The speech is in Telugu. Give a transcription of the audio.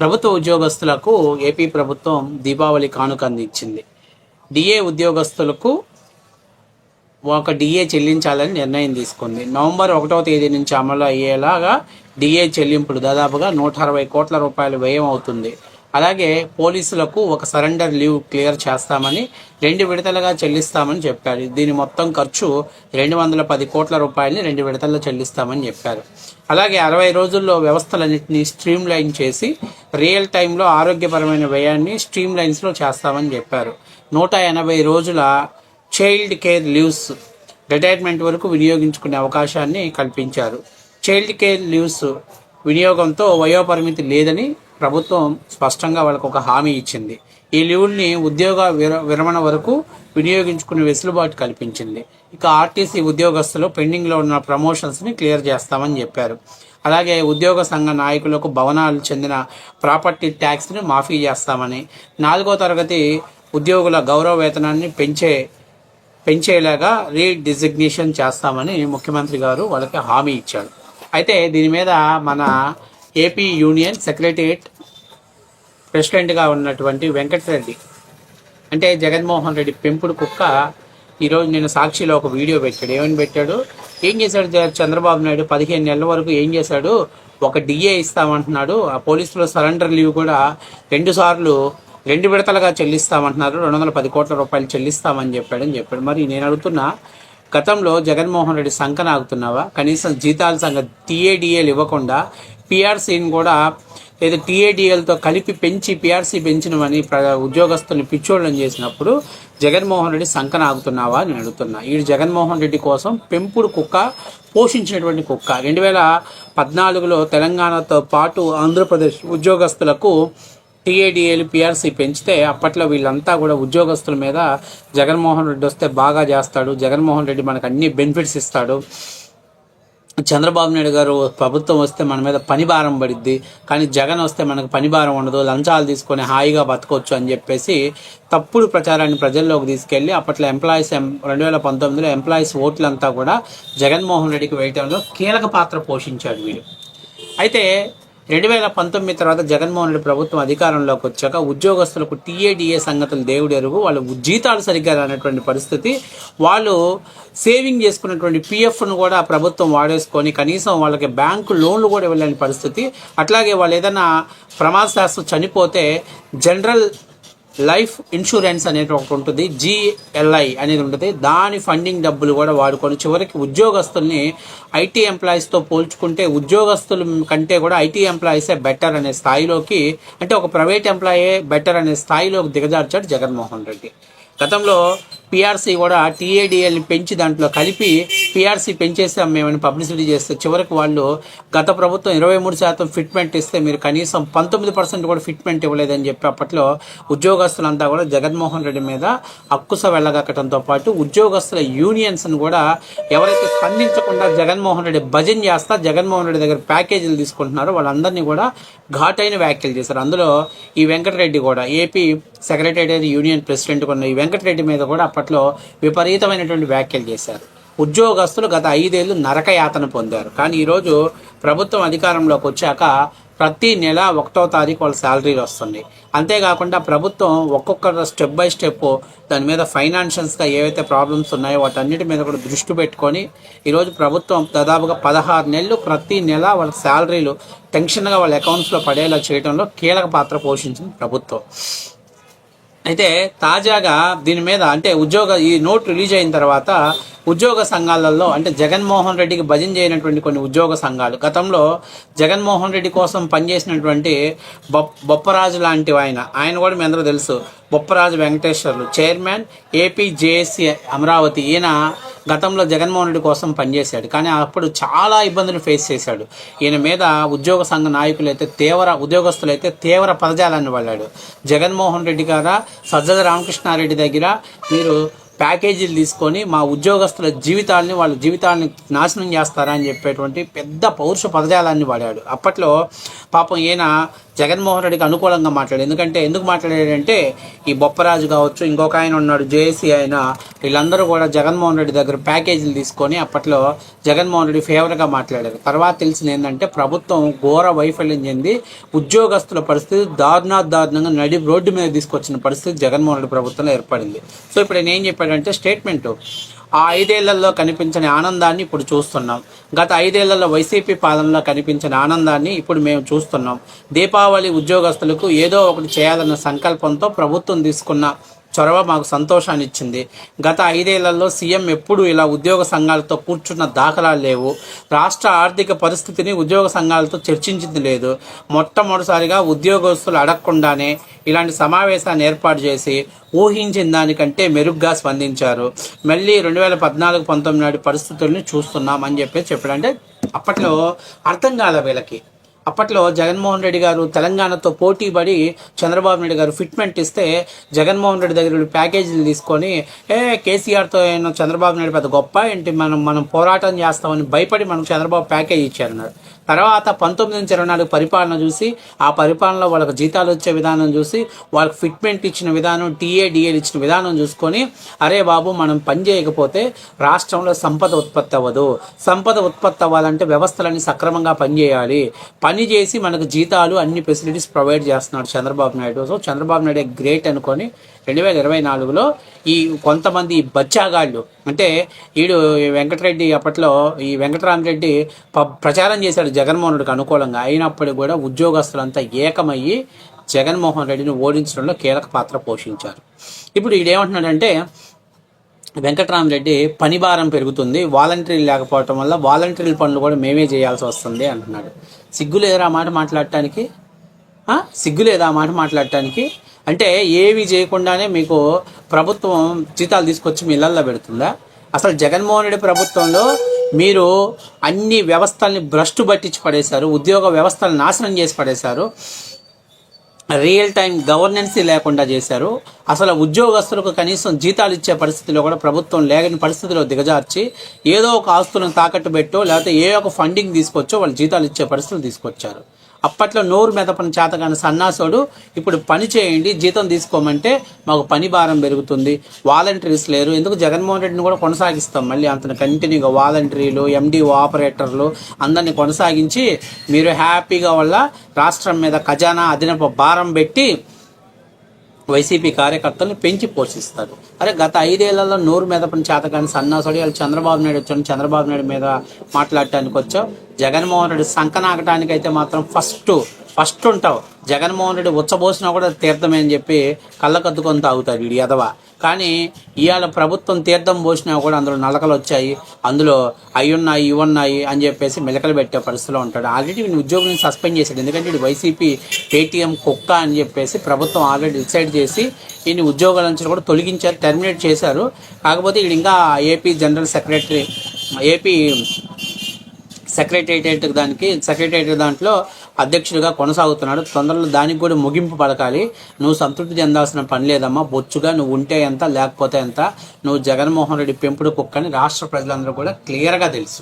ప్రభుత్వ ఉద్యోగస్తులకు ఏపీ ప్రభుత్వం దీపావళి కానుక అందించింది. డిఏ ఉద్యోగస్తులకు ఒక డిఏ చెల్లించాలని నిర్ణయం తీసుకుంది. నవంబర్ ఒకటవ తేదీ నుంచి అమలు అయ్యేలాగా డిఏ చెల్లింపులు దాదాపుగా నూట అరవై కోట్ల రూపాయలు వ్యయం అవుతుంది. అలాగే పోలీసులకు ఒక సరెండర్ లీవ్ క్లియర్ చేస్తామని రెండు విడతలుగా చెల్లిస్తామని చెప్పారు. దీని మొత్తం ఖర్చు రెండు వందల పది కోట్ల రూపాయలని రెండు విడతల్లో చెల్లిస్తామని చెప్పారు. అలాగే అరవై రోజుల్లో వ్యవస్థలన్నింటినీ స్ట్రీమ్ లైన్ చేసి రియల్ టైంలో ఆరోగ్యపరమైన వ్యయాన్ని స్ట్రీమ్ లైన్స్లో చేస్తామని చెప్పారు. నూట ఎనభై రోజుల చైల్డ్ కేర్ లీవ్స్ రిటైర్మెంట్ వరకు వినియోగించుకునే అవకాశాన్ని కల్పించారు. చైల్డ్ కేర్ లీవ్స్ వినియోగంతో వయోపరిమితి లేదని ప్రభుత్వం స్పష్టంగా వాళ్ళకు ఒక హామీ ఇచ్చింది. ఈ లీవుల్ని ఉద్యోగ విర విరమణ వరకు వినియోగించుకునే వెసులుబాటు కల్పించింది. ఇక ఆర్టీసీ ఉద్యోగస్తులు పెండింగ్లో ఉన్న ప్రమోషన్స్ని క్లియర్ చేస్తామని చెప్పారు. అలాగే ఉద్యోగ సంఘ నాయకులకు భవనాలు చెందిన ప్రాపర్టీ ట్యాక్స్ని మాఫీ చేస్తామని నాలుగో తరగతి ఉద్యోగుల గౌరవ వేతనాన్ని పెంచే పెంచేలాగా రీడిజిగ్నేషన్ చేస్తామని ముఖ్యమంత్రి గారు వాళ్ళకి హామీ ఇచ్చాడు అయితే దీని మీద మన ఏపీ యూనియన్ సెక్రటరియట్ ప్రెసిడెంట్గా ఉన్నటువంటి వెంకటరెడ్డి అంటే జగన్మోహన్ రెడ్డి పెంపుడు కుక్క. ఈరోజు నేను సాక్షిలో ఒక వీడియో పెట్టాడు. ఏమని పెట్టాడు? ఏం చేశాడు చంద్రబాబు నాయుడు? పదిహేను నెలల వరకు ఏం చేశాడు? ఒక డిఏ ఇస్తామంటున్నాడు. ఆ పోలీసులు సరెండర్ లీవ్ కూడా రెండు సార్లు రెండు విడతలుగా చెల్లిస్తామంటున్నారు. రెండు వందల పది కోట్ల రూపాయలు చెల్లిస్తామని చెప్పాడని చెప్పాడు. మరి నేను అడుగుతున్నా గతంలో జగన్మోహన్ రెడ్డి సంకనాగుతున్నావా కనీసం జీతాల సంగతి టీఏడిఏలు ఇవ్వకుండా పిఆర్సీని కూడా లేదా టీఏడిఎల్తో కలిపి పెంచి పిఆర్సీ పెంచినవని ప్ర ఉద్యోగస్తుల్ని పిచ్చోళ్ళని చేసినప్పుడు జగన్మోహన్ రెడ్డి సంకన ఆగుతున్నావా అని అడుగుతున్నా. ఈ జగన్మోహన్ రెడ్డి కోసం పెంపుడు కుక్క పోషించినటువంటి కుక్క. రెండు వేల పద్నాలుగులో తెలంగాణతో పాటు ఆంధ్రప్రదేశ్ ఉద్యోగస్తులకు టీఏడిఏలు పిఆర్సీ పెంచితే అప్పట్లో వీళ్ళంతా కూడా ఉద్యోగస్తుల మీద జగన్మోహన్ రెడ్డి వస్తే బాగా చేస్తాడు. జగన్మోహన్ రెడ్డి మనకు అన్ని బెనిఫిట్స్ ఇస్తాడు. చంద్రబాబు నాయుడు గారు ప్రభుత్వం వస్తే మన మీద పని భారం పడిద్ది కానీ జగన్ వస్తే మనకు పని భారం ఉండదు లంచాలు తీసుకొని హాయిగా బతకొచ్చు అని చెప్పేసి తప్పుడు ప్రచారాన్ని ప్రజల్లోకి తీసుకెళ్ళి అప్పట్లో ఎంప్లాయీస్ రెండు వేల పంతొమ్మిదిలో ఎంప్లాయీస్ ఓట్లంతా కూడా జగన్మోహన్ రెడ్డికి వేయటంలో కీలక పాత్ర పోషించాడు వీడు. అయితే రెండు వేల పంతొమ్మిది తర్వాత జగన్మోహన్ రెడ్డి ప్రభుత్వం అధికారంలోకి వచ్చాక ఉద్యోగస్తులకు టీఏడిఏ సంగతులు దేవుడు ఎరుగు వాళ్ళు జీతాలు సరిగ్గా రానటువంటి పరిస్థితి. వాళ్ళు సేవింగ్ చేసుకున్నటువంటి పిఎఫ్ను కూడా ప్రభుత్వం వాడేసుకొని కనీసం వాళ్ళకి బ్యాంకు లోన్లు కూడా వెళ్ళని పరిస్థితి. అట్లాగే వాళ్ళు ఏదైనా ప్రమాదశాస్త్రం చనిపోతే జనరల్ లైఫ్ ఇన్సూరెన్స్ అనేది ఒకటి ఉంటుంది జిఎల్ఐ అనేది ఉంటుంది. దాని ఫండింగ్ డబ్బులు కూడా వాడుకొని చివరికి ఉద్యోగస్తుల్ని ఐటీ ఎంప్లాయీస్తో పోల్చుకుంటే ఉద్యోగస్తుల కంటే కూడా ఐటీ ఎంప్లాయీసే బెటర్ అనే స్థాయిలోకి అంటే ఒక ప్రైవేట్ ఎంప్లాయే బెటర్ అనే స్థాయిలోకి దిగజార్చాడు జగన్మోహన్ రెడ్డి. గతంలో పిఆర్సీ కూడా టీఏడిఎల్ని పెంచి దాంట్లో కలిపి పిఆర్సీ పెంచేసాం మేమని పబ్లిసిటీ చేస్తే చివరికి వాళ్ళు గత ప్రభుత్వం ఇరవై మూడు శాతం ఫిట్మెంట్ ఇస్తే మీరు కనీసం పంతొమ్మిది పర్సెంట్ కూడా ఫిట్మెంట్ ఇవ్వలేదని చెప్పి అప్పట్లో ఉద్యోగస్తులంతా కూడా జగన్మోహన్ రెడ్డి మీద అక్కుస వెళ్ళగక్కడంతో పాటు ఉద్యోగస్తుల యూనియన్స్ని కూడా ఎవరైతే స్పందించకుండా జగన్మోహన్ రెడ్డి భజన చేస్తా జగన్మోహన్ రెడ్డి దగ్గర ప్యాకేజీలు తీసుకుంటున్నారో వాళ్ళందరినీ కూడా ఘాటైన వ్యాఖ్యలు చేశారు. అందులో ఈ వెంకటరెడ్డి కూడా ఏపీ సెక్రటేరియట్ యూనియన్ ప్రెసిడెంట్ ఉన్న ఈ వెంకటరెడ్డి మీద కూడా అప్పట్లో విపరీతమైనటువంటి వ్యాఖ్యలు చేశారు. ఉద్యోగస్తులు గత ఐదేళ్ళు నరకయాతన పొందారు. కానీ ఈరోజు ప్రభుత్వం అధికారంలోకి వచ్చాక ప్రతి నెల ఒకటో తారీఖు వాళ్ళ శాలరీలు వస్తుంది. అంతేకాకుండా ప్రభుత్వం ఒక్కొక్క స్టెప్ బై స్టెప్ దాని మీద ఫైనాన్షియల్స్గా ఏవైతే ప్రాబ్లమ్స్ ఉన్నాయో వాటన్నిటి మీద కూడా దృష్టి పెట్టుకొని ఈరోజు ప్రభుత్వం దాదాపుగా పదహారు నెలలు ప్రతి నెల వాళ్ళ శాలరీలు టెన్షన్గా వాళ్ళ అకౌంట్స్లో పడేలా చేయడంలో కీలక పాత్ర పోషించింది ప్రభుత్వం. అయితే తాజాగా దీని మీద అంటే ఉద్యోగ ఈ నోట్ రిలీజ్ అయిన తర్వాత ఉద్యోగ సంఘాలలో అంటే జగన్మోహన్ రెడ్డికి భజన చేయనటువంటి కొన్ని ఉద్యోగ సంఘాలు. గతంలో జగన్మోహన్ రెడ్డి కోసం పనిచేసినటువంటి బొప్ బొప్పరాజు లాంటి ఆయన ఆయన కూడా మీ అందరూ తెలుసు. Bopparaju Venkateswarlu chairman AP JAC Amaravati. ఈయన గతంలో జగన్మోహన్ రెడ్డి కోసం పనిచేశాడు. కానీ అప్పుడు చాలా ఇబ్బందులు ఫేస్ చేశాడు. ఈయన మీద ఉద్యోగ సంఘ నాయకులు అయితే తీవ్ర ఉద్యోగస్తులు అయితే తీవ్ర పదజాలాన్ని వాళ్ళాడు జగన్మోహన్ రెడ్డి గారా సజ్జల రామకృష్ణారెడ్డి దగ్గర మీరు ప్యాకేజీలు తీసుకొని మా ఉద్యోగస్తుల జీవితాలని వాళ్ళ జీవితాలని నాశనం చేస్తారా అని చెప్పేటువంటి పెద్ద పౌరుష పదజాలాన్ని వాడాడు. అప్పట్లో పాపం ఈయన జగన్మోహన్ రెడ్డికి అనుకూలంగా మాట్లాడు ఎందుకంటే ఎందుకు మాట్లాడాడంటే ఈ బొప్పరాజు కావచ్చు ఇంకొక ఆయన ఉన్నాడు జేఏసీ ఆయన వీళ్ళందరూ కూడా జగన్మోహన్ రెడ్డి దగ్గర ప్యాకేజీలు తీసుకొని అప్పట్లో జగన్మోహన్ రెడ్డి ఫేవర్గా మాట్లాడారు. తర్వాత తెలిసింది ఏంటంటే ప్రభుత్వం ఘోర వైఫల్యం చెంది ఉద్యోగస్తుల పరిస్థితి దారుణా దారుణంగా నడి రోడ్డు మీద తీసుకొచ్చిన పరిస్థితి జగన్మోహన్ రెడ్డి ప్రభుత్వంలో ఏర్పడింది. సో ఇప్పుడు నేను ఏం చెప్పాడంటే స్టేట్మెంటు. ఆ ఐదేళ్ళలో కనిపించని ఆనందాన్ని ఇప్పుడు చూస్తున్నాం. గత ఐదేళ్ళలో వైసీపీ పాలనలో కనిపించిన ఆనందాన్ని ఇప్పుడు మేము చూస్తున్నాం. దీపావళి ఉద్యోగస్తులకు ఏదో ఒకటి చేయాలన్న సంకల్పంతో ప్రభుత్వం తీసుకున్న చొరవ మాకు సంతోషాన్ని ఇచ్చింది. గత ఐదేళ్ళలో సీఎం ఎప్పుడు ఇలా ఉద్యోగ సంఘాలతో కూర్చున్న దాఖలాలు లేవు. రాష్ట్ర ఆర్థిక పరిస్థితిని ఉద్యోగ సంఘాలతో చర్చించింది లేదు. మొట్టమొదటిసారిగా ఉద్యోగస్తులు అడగకుండానే ఇలాంటి సమావేశాన్ని ఏర్పాటు చేసి ఊహించిన దానికంటే మెరుగ్గా స్పందించారు. మళ్ళీ రెండు వేల పద్నాలుగు పంతొమ్మిది నాటి పరిస్థితుల్ని చూస్తున్నాం అని చెప్పి చెప్పాడు. అంటే అప్పట్లో అర్థం కాలే వీళ్ళకి. అప్పట్లో జగన్మోహన్ రెడ్డి గారు తెలంగాణతో పోటీ పడి చంద్రబాబు నాయుడు గారు ఫిట్మెంట్ ఇస్తే జగన్మోహన్ రెడ్డి దగ్గర ప్యాకేజీలు తీసుకొని ఏ కేసీఆర్తో అయినా చంద్రబాబు నాయుడు పెద్ద గొప్ప ఏంటి మనం మనం పోరాటం చేస్తామని భయపడి మనకు చంద్రబాబు ప్యాకేజ్ ఇచ్చారన్నారు. తర్వాత పంతొమ్మిది నుంచి ఇరవై నాలుగు పరిపాలన చూసి ఆ పరిపాలనలో వాళ్ళకు జీతాలు వచ్చే విధానం చూసి వాళ్ళకి ఫిట్మెంట్ ఇచ్చిన విధానం టీఏడిఏలు ఇచ్చిన విధానం చూసుకొని అరే బాబు మనం పని చేయకపోతే రాష్ట్రంలో సంపద ఉత్పత్తి అవ్వదు. సంపద ఉత్పత్తి అవ్వాలంటే వ్యవస్థలన్నీ సక్రమంగా పనిచేయాలి పని చేసి మనకు జీతాలు అన్ని ఫెసిలిటీస్ ప్రొవైడ్ చేస్తున్నాడు చంద్రబాబు నాయుడు. సో చంద్రబాబు నాయుడు గ్రేట్ అనుకొని రెండు వేల ఇరవై నాలుగులో ఈ కొంతమంది బచ్చాగాళ్ళు అంటే ఈడు ఈ వెంకటరెడ్డి అప్పట్లో ఈ వెంకటరామరెడ్డి ప- ప్రచారం చేశాడు జగన్మోహన్ అనుకూలంగా అయినప్పటికీ కూడా ఉద్యోగస్తులంతా ఏకమయ్యి జగన్మోహన్ రెడ్డిని ఓడించడంలో కీలక పాత్ర పోషించారు. ఇప్పుడు ఈడేమంటున్నాడంటే వెంకటరామరెడ్డి పని భారం పెరుగుతుంది వాలంటీర్లు లేకపోవటం వల్ల వాలంటీర్ల పనులు కూడా మేమే చేయాల్సి వస్తుంది అంటున్నాడు. సిగ్గు లేదురా మాట మాట్లాడటానికి? సిగ్గు లేదా మాట మాట్లాడటానికి? అంటే ఏవి చేయకుండానే మీకు ప్రభుత్వం జీతాలు తీసుకొచ్చి మీ ఇళ్ళల్లో పెడుతుందా? అసలు జగన్మోహన్ రెడ్డి ప్రభుత్వంలో మీరు అన్ని వ్యవస్థల్ని భ్రష్టు పట్టించి పడేశారు ఉద్యోగ వ్యవస్థలను నాశనం చేసి పడేశారు రియల్ టైం గవర్నెన్స్ లేకుండా చేశారు. అసలు ఉద్యోగస్తులకు కనీసం జీతాలు ఇచ్చే పరిస్థితిలో కూడా ప్రభుత్వం లేని పరిస్థితిలో దిగజార్చి ఏదో ఒక ఆస్తులను తాకట్టు పెట్టో లేకపోతే ఏ ఒక ఫండింగ్ తీసుకొచ్చో వాళ్ళు జీతాలు ఇచ్చే పరిస్థితులు తీసుకొచ్చారు. అప్పట్లో నోరు మెదపని చేతగాని సన్నాసుడు ఇప్పుడు పని చేయండి జీతం తీసుకోమంటే మాకు పని భారం పెరుగుతుంది. వాలంటీర్స్ లేరు. ఎందుకు జగన్మోహన్ రెడ్డిని కూడా కొనసాగిస్తాం మళ్ళీ అంతని కంటిన్యూగా వాలంటీర్లు ఎండిఓ ఆపరేటర్లు అందరినీ కొనసాగించి మీరు హ్యాపీగా వల్ల రాష్ట్రం మీద ఖజానా అదనపు భారం పెట్టి వైసీపీ కార్యకర్తలను పెంచి పోషిస్తారు. అరే గత ఐదేళ్ళలో నోరు మీద పని చేతగాని సన్నాసుడి వాళ్ళు చంద్రబాబు నాయుడు వచ్చాను చంద్రబాబు నాయుడు మీద మాట్లాడటానికి వచ్చావు. జగన్మోహన్ రెడ్డి సంకనాకటానికి అయితే మాత్రం ఫస్ట్ ఫస్ట్ ఉంటావు. జగన్మోహన్ రెడ్డి ఉచ్చబోసినా కూడా తీర్థమే అని చెప్పి కళ్ళకద్దుకొని తాగుతారు వీడి ఎదవ కానీ ఇవాళ ప్రభుత్వం తీర్థం పోసినా కూడా అందులో నలకలు వచ్చాయి. అందులో అవి ఉన్నాయి ఇవి ఉన్నాయి అని చెప్పేసి మెలకలు పెట్టే పరిస్థితిలో ఉంటాడు. ఆల్రెడీ వీడిని ఉద్యోగులను సస్పెండ్ చేశాడు. ఎందుకంటే వీడు వైసీపీ పేటీఎం కుక్క అని చెప్పేసి ప్రభుత్వం ఆల్రెడీ డిసైడ్ చేసి ఈయన ఉద్యోగాల నుంచి కూడా తొలగించారు టెర్మినేట్ చేశారు. కాకపోతే వీడు ఇంకా AP general secretary AP secretariat దానికి సెక్రటేరియట్ దాంట్లో అధ్యక్షుడిగా కొనసాగుతున్నాడు. తొందరలో దానికి కూడా ముగింపు పలకాలి. నువ్వు సంతృప్తి చెందాల్సిన పని లేదమ్మా. బొచ్చుగా నువ్వు ఉంటే ఎంత లేకపోతే ఎంత నువ్వు జగన్మోహన్ రెడ్డి పెంపుడు కుక్కని రాష్ట్ర ప్రజలందరూ కూడా క్లియర్గా తెలుసు.